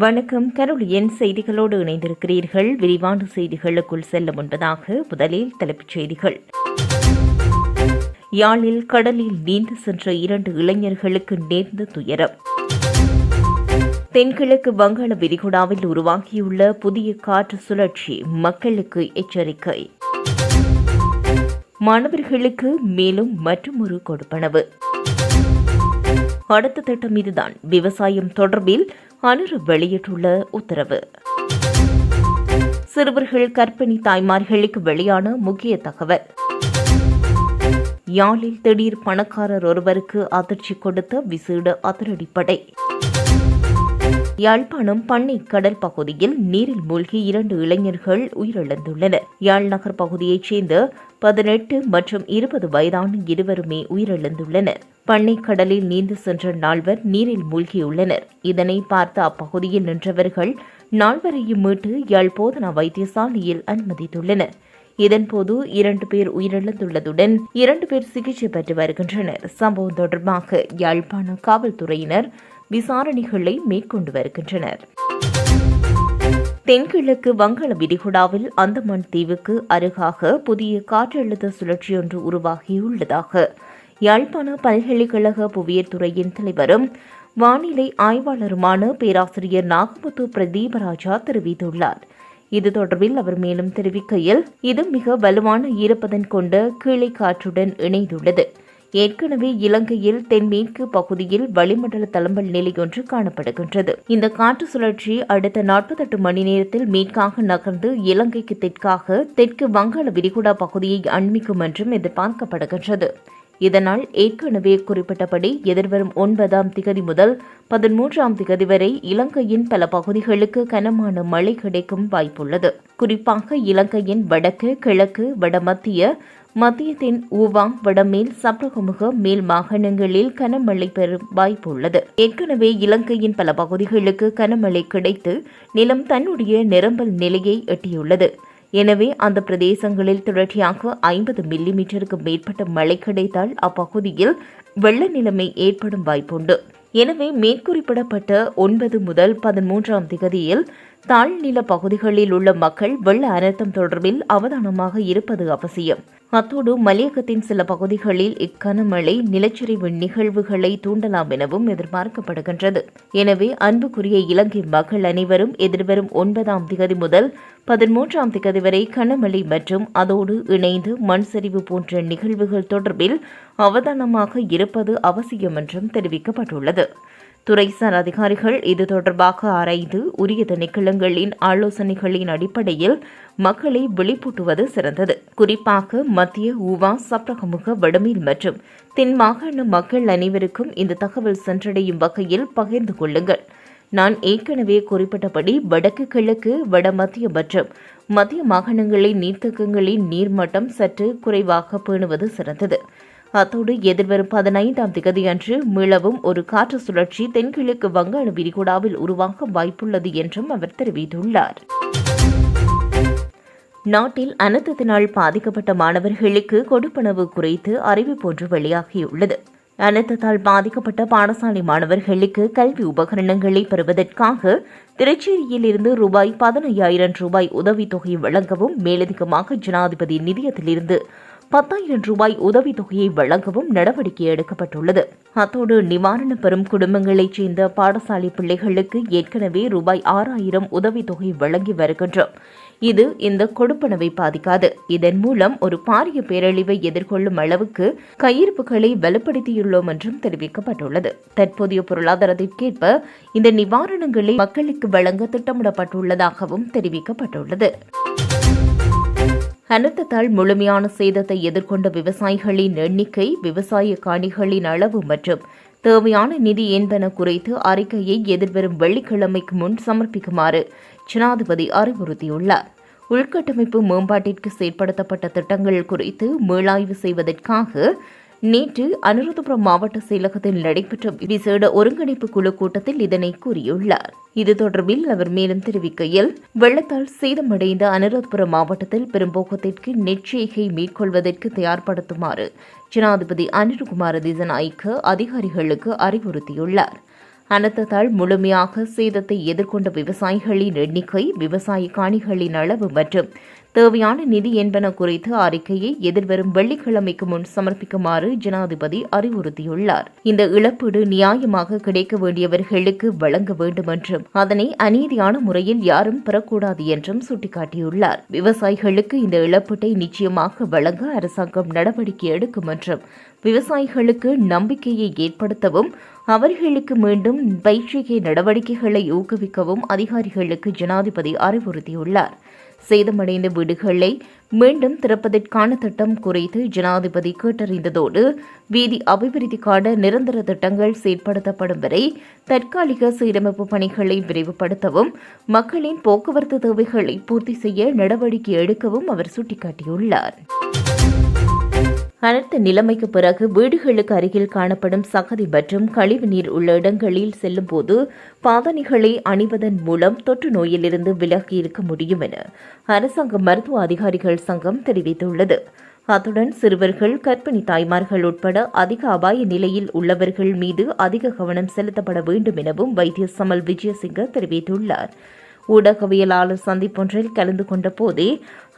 வணக்கம். கரோலியன் செய்திகளோடு இணைந்திருக்கிறீர்கள். விரிவான செய்திகளுக்குள் செல்ல முன்பதாக முதலில் தலைப்புச் செய்திகள். யாழில் கடலில் நீந்து சென்ற இரண்டு இளைஞர்களுக்கு நேர்ந்த துயரம். தென்கிழக்கு வங்காள விரிகுடாவில் உருவாகியுள்ள புதிய காற்று சுழற்சி மக்களுக்கு எச்சரிக்கை. மாணவர்களுக்கு மேலும் மற்றொரு கொடுப்பனவு. அடுத்த திட்டம் இதுதான். விவசாயம் தொடர்பில் அனுரு வெளியிட்டுள்ள உத்தரவு. சிறுவர்கள் கர்ப்பிணி தாய்மார்களுக்கு வெளியான முக்கிய தகவல். யாழில் திடீர் பணக்காரர் ஒருவருக்கு அதிர்ச்சி கொடுத்த விசேட அதிரடிப்படை. யாழ்ப்பாணம் பண்ணை கடல் பகுதியில் நீரில் மூழ்கி இரண்டு இளைஞர்கள் உயிரிழந்துள்ளனர். யாழ் நகர் பகுதியைச் சேர்ந்த பதினெட்டு மற்றும் இருபது வயதான இருவருமே உயிரிழந்துள்ளனர். பண்ணை கடலில் நீந்து சென்ற நால்வர் நீரில் மூழ்கியுள்ளனர். இதனை பார்த்து அப்பகுதியில் நின்றவர்கள் நால்வரையும் மீட்டு யாழ் போதனா வைத்தியசாலையில் அனுமதித்துள்ளனர். இதன்போது இரண்டு பேர் உயிரிழந்துள்ளதுடன் இரண்டு பேர் சிகிச்சை பெற்று வருகின்றனர். சம்பவம் தொடர்பாக யாழ்ப்பாண காவல்துறையினர் விசாரணைகளை மேற்கொண்டு வருகின்றனர். தென்கிழக்கு வங்காள விரிகுடாவில் அந்தமான் தீவுக்கு அருகாக புதிய காற்றழுத்த சுழற்சியொன்று உருவாகியுள்ளதாக யாழ்ப்பாண பல்கலைக்கழக புவியியல் துறையின் தலைவரும் வானிலை ஆய்வாளருமான பேராசிரியர் நாகமுத்து பிரதீபராஜா தெரிவித்துள்ளார். இது தொடர்பில் அவர் மேலும் தெரிவிக்கையில் இது மிக வலுவான ஈரப்பதன் கொண்ட கீழே காற்றுடன் இணைந்துள்ளது. ஏற்கனவே இலங்கையில் தென்மேற்கு பகுதியில் வளிமண்டல தளம்பல் நிலையொன்று காணப்படுகின்றது. இந்த காற்று சுழற்சி அடுத்த நாற்பத்தெட்டு மணி நேரத்தில் மேற்காக நகர்ந்து இலங்கைக்கு தெற்காக தெற்கு வங்காள விரிகுடா பகுதியை அண்மிக்கும் என்றும் எதிர்பார்க்கப்படுகின்றது. இதனால் ஏற்கனவே குறிப்பிட்டபடி எதிர்வரும் ஒன்பதாம் திகதி முதல் பதிமூன்றாம் திகதி வரை இலங்கையின் பல பகுதிகளுக்கு கனமான மழை கிடைக்கும் வாய்ப்புள்ளது. குறிப்பாக இலங்கையின் வடக்கு கிழக்கு வடமத்திய மத்தியத்தின் ஊவாங் வடமேல் சப்ரகமுக மேல் மாகாணங்களில் கனமழை பெறும் வாய்ப்பு உள்ளது ஏற்கனவே இலங்கையின் பல பகுதிகளுக்கு கனமழை கிடைத்து நிலம் தன்னுடைய நிரம்பல் நிலையை எட்டியுள்ளது. எனவே அந்த பிரதேசங்களில் தொடர்ச்சியாக ஐம்பது மில்லிமீட்டருக்கு மேற்பட்ட மழை கிடைத்தால் அப்பகுதியில் வெள்ள நிலைமை ஏற்படும் வாய்ப்புண்டு. எனவே மேற்குறிப்பிடப்பட்ட ஒன்பது முதல் பதிமூன்றாம் திகதியில் தாழ்நில பகுதிகளில் உள்ள மக்கள் வெள்ள அனர்த்தம் தொடர்பில் அவதானமாக இருப்பது அவசியம். அத்தோடு மலையகத்தின் சில பகுதிகளில் இக்கனமழை நிலச்சரிவு நிகழ்வுகளை தூண்டலாம் எனவும் எதிர்பார்க்கப்படுகின்றது. எனவே அன்புக்குரிய இலங்கை மக்கள் அனைவரும் எதிர்வரும் ஒன்பதாம் திகதி முதல் பதிமூன்றாம் திகதி வரை கனமழை மற்றும் அதோடு இணைந்து மண் சரிவு போன்ற நிகழ்வுகள் தொடர்பில் அவதானமாக இருப்பது அவசியம் என்றும் தெரிவிக்கப்பட்டுள்ளது. துறைசார் அதிகாரிகள் இது தொடர்பாக ஆராய்ந்து உரிய திணைக்களங்களின் ஆலோசனைகளின் அடிப்படையில் மக்களை விழிப்பூட்டுவது சிறந்தது. குறிப்பாக மத்திய ஊவா சப்ரகமுக வடமீர் மற்றும் தென் மாகாண மக்கள் அனைவருக்கும் இந்த தகவல் சென்றடையும் வகையில் பகிர்ந்து கொள்ளுங்கள். நான் ஏற்கனவே குறிப்பிட்டபடி வடக்கு கிழக்கு வடமத்திய மற்றும் மத்திய மாகாணங்களின் நீர்த்தக்கங்களின் நீர்மட்டம் சற்று குறைவாக பேணுவது சிறந்தது. அத்தோடு எதிர்வரும் பதினைந்தாம் திகதியன்று மிளவும் ஒரு காற்று சுழற்சி தென்கிழக்கு வங்காள விரிகுடாவில் உருவாக வாய்ப்புள்ளது என்றும் அவர் தெரிவித்துள்ளார். நாட்டில் அனர்த்தத்தினால் பாதிக்கப்பட்ட மாணவர்களுக்கு கொடுப்பனவு குறைத்து அறிவிப்பு ஒன்று வெளியாகியுள்ளது. அனர்த்தத்தால் பாதிக்கப்பட்ட பாடசாலை மாணவர்களுக்கு கல்வி உபகரணங்களை பெறுவதற்காக திருச்சேரியில் இருந்து ரூபாய் பதினையாயிரம் ரூபாய் உதவித்தொகை வழங்கவும் மேலதிகமாக ஜனாதிபதி நிதியத்திலிருந்து பத்தாயிரம் ரூபாய் உதவித்தொகையை வழங்கவும் நடவடிக்கை எடுக்கப்பட்டுள்ளது. அத்தோடு நிவாரணம் பெறும் குடும்பங்களைச் சேர்ந்த பாடசாலை பிள்ளைகளுக்கு ஏற்கனவே ரூபாய் ஆறாயிரம் உதவித்தொகை வழங்கி வருகின்றோம். இது இந்த கொடுப்பனவை பாதிக்காது. இதன் மூலம் ஒரு பாரிய பேரழிவை எதிர்கொள்ளும் அளவுக்கு கையிருப்புகளை வலுப்படுத்தியுள்ளோம் என்றும் தெரிவிக்கப்பட்டுள்ளது. தற்போதைய பொருளாதாரத்திற்கேற்ப இந்த நிவாரணங்களை மக்களுக்கு வழங்க திட்டமிடப்பட்டுள்ளதாகவும் தெரிவிக்கப்பட்டுள்ளது. அனர்த்தத்தால் முழுமையான சேதத்தை எதிர்கொண்ட விவசாயிகளின் எண்ணிக்கை விவசாய காணிகளின் அளவு மற்றும் தேவையான நிதி என்பன குறித்து அறிக்கையை எதிர்வரும் வெள்ளிக்கிழமைக்கு முன் சமர்ப்பிக்குமாறு ஜனாதிபதி அறிவுறுத்தியுள்ளார். உள்கட்டமைப்பு மேம்பாட்டிற்கு செயற்படுத்தப்பட்ட திட்டங்கள் குறித்து மீளாய்வு செய்வதற்காக நேற்று அனுராதபுரம் மாவட்ட செயலகத்தில் நடைபெற்ற விசேட ஒருங்கிணைப்பு குழு கூட்டத்தில் இதனை கூறியுள்ளார். இது தொடர்பில் அவர் மேலும் தெரிவிக்கையில் வெள்ளத்தால் சேதமடைந்த அனுராதபுரம் மாவட்டத்தில் பெரும்போக்கத்திற்கு நெற்செய்கை மேற்கொள்வதற்கு தயார்படுத்துமாறு ஜனாதிபதி அனிருகுமார திசநாய்க்கு அதிகாரிகளுக்கு அறிவுறுத்தியுள்ளார். அனர்த்தத்தால் முழுமையாக சேதத்தை எதிர்கொண்ட விவசாயிகளின் எண்ணிக்கை விவசாய காணிகளின் அளவு மற்றும் தேவையான நிதி என்பன குறித்து அறிக்கையை எதிர்வரும் வெள்ளிக்கிழமைக்கு முன் சமர்ப்பிக்குமாறு ஜனாதிபதி அறிவுறுத்தியுள்ளார். இந்த இழப்பீடு நியாயமாக கிடைக்க வேண்டியவர்களுக்கு வழங்க வேண்டும் என்றும் அதனை அநீதியான முறையில் யாரும் பெறக்கூடாது என்றும் சுட்டிக்காட்டியுள்ளார். விவசாயிகளுக்கு இந்த இழப்பீட்டை நிச்சயமாக வழங்க அரசாங்கம் நடவடிக்கை எடுக்கும் என்றும் விவசாயிகளுக்கு நம்பிக்கையை ஏற்படுத்தவும் அவர்களுக்கு மீண்டும் பயிற்சிகை நடவடிக்கைகளை ஊக்குவிக்கவும் அதிகாரிகளுக்கு ஜனாதிபதி அறிவுறுத்தியுள்ளார். சேதமடைந்த வீடுகளை மீண்டும் திறப்பதற்கான திட்டம் குறித்து ஜனாதிபதி கேட்டறிந்ததோடு வீதி அபிவிருத்திக்கான நிரந்தர திட்டங்கள் செயற்படுத்தப்படும் வரை தற்காலிக சீரமைப்பு பணிகளை விரைவுபடுத்தவும் மக்களின் போக்குவரத்து தேவைகளை பூர்த்தி செய்ய நடவடிக்கை எடுக்கவும் அவர் சுட்டிக்காட்டியுள்ளார். அனர்த்த நிலைமைக்கு பிறகு வீடுகளுக்கு அருகில் காணப்படும் சகதி மற்றும் கழிவு நீர் உள்ள இடங்களில் செல்லும்போது பாதணிகளை அணிவதன் மூலம் தொற்று நோயிலிருந்து விலகி இருக்க முடியும் என அரசாங்க மருத்துவ அதிகாரிகள் சங்கம் தெரிவித்துள்ளது. அத்துடன் சிறுவர்கள் கர்ப்பிணி தாய்மார்கள் உட்பட அதிக அபாய நிலையில் உள்ளவர்கள் மீது அதிக கவனம் செலுத்தப்பட வேண்டும் எனவும் வைத்திய சமல் விஜயசிங்க தெரிவித்துள்ளார். ஊடகவியலாளர் சந்திப்பொன்றில் கலந்து கொண்ட போதே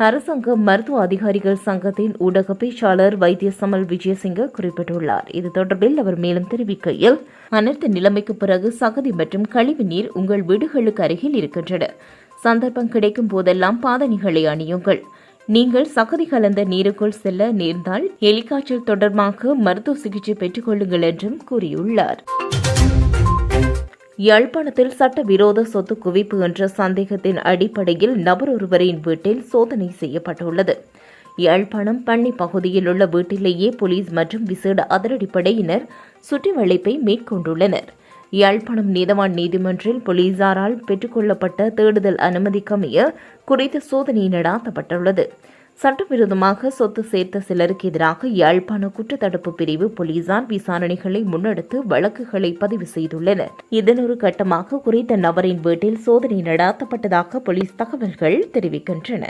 அரசாங்க மருத்துவ அதிகாரிகள் சங்கத்தின் ஊடக பேச்சாளர் வைத்திய சமல் விஜயசிங்க குறிப்பிட்டுள்ளார். இது தொடர்பில் அவர் மேலும் தெரிவிக்கையில் அனைத்து நிலைமைக்கு பிறகு சகதி மற்றும் கழிவு நீர் உங்கள் வீடுகளுக்கு அருகில் இருக்கின்றன. சந்தர்ப்பம் கிடைக்கும் போதெல்லாம் பாதணிகளை அணியுங்கள். நீங்கள் சகதி கலந்த நீருக்குள் செல்ல நேர்ந்தால் எலிக்காய்ச்சல் தொடர்பாக மருத்துவ சிகிச்சை பெற்றுக் கொள்ளுங்கள் என்றும் கூறியுள்ளார். யாழ்ப்பாணத்தில் சட்டவிரோத சொத்து குவிப்பு என்ற சந்தேகத்தின் அடிப்படையில் நபர் ஒருவரின் வீட்டில் சோதனை செய்யப்பட்டுள்ளது. யாழ்ப்பாணம் பண்ணி பகுதியில் உள்ள வீட்டிலேயே போலீஸ் மற்றும் விசேட அதிரடிப்படையினர் சுற்றிவளைப்பை மேற்கொண்டுள்ளனர். யாழ்ப்பாணம் நீதவான் நீதிமன்றில் போலீசாரால் பெற்றுக்கொள்ளப்பட்ட தேடுதல் அனுமதிக்கமைய குறித்த சோதனை நடாத்தப்பட்டுள்ளது. சட்டவிரோதமாக சொத்து சேர்த்த சிலருக்கு எதிராக யாழ்ப்பாண குற்றத்தடுப்பு பிரிவு போலீசார் விசாரணைகளை முன்னெடுத்து வழக்குகளை பதிவு செய்துள்ளனர். இதன் ஒரு கட்டமாக குறித்த நபரின் வீட்டில் சோதனை நடாத்தப்பட்டதாக போலீஸ் தகவல்கள் தெரிவிக்கின்றன.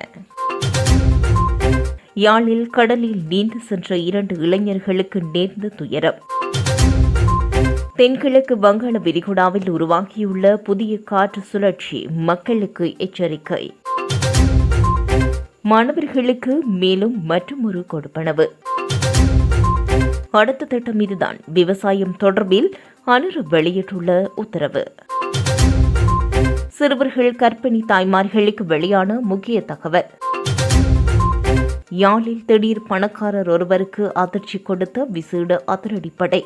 யாழில் கடலில் நீந்து சென்ற இரண்டு இளைஞர்களுக்கு நேர்ந்த துயரம். தென்கிழக்கு வங்காள விரிகுடாவில் உருவாகியுள்ள புதிய காற்று சுழற்சி மக்களுக்கு எச்சரிக்கை. மாணவர்களுக்கு மேலும் மற்றும் ஒரு கொடுப்பனவு. அடுத்த திட்டம் இதுதான். விவசாயம் தொடர்பில் அனுரு வெளியிட்டுள்ள உத்தரவு. சிறுவர்கள் கற்பிணி தாய்மார்களுக்கு வெளியான முக்கிய தகவல். யாழில் திடீர் பணக்காரர் ஒருவருக்கு அதிர்ச்சி கொடுத்த விசேட அதிரடிப்படை.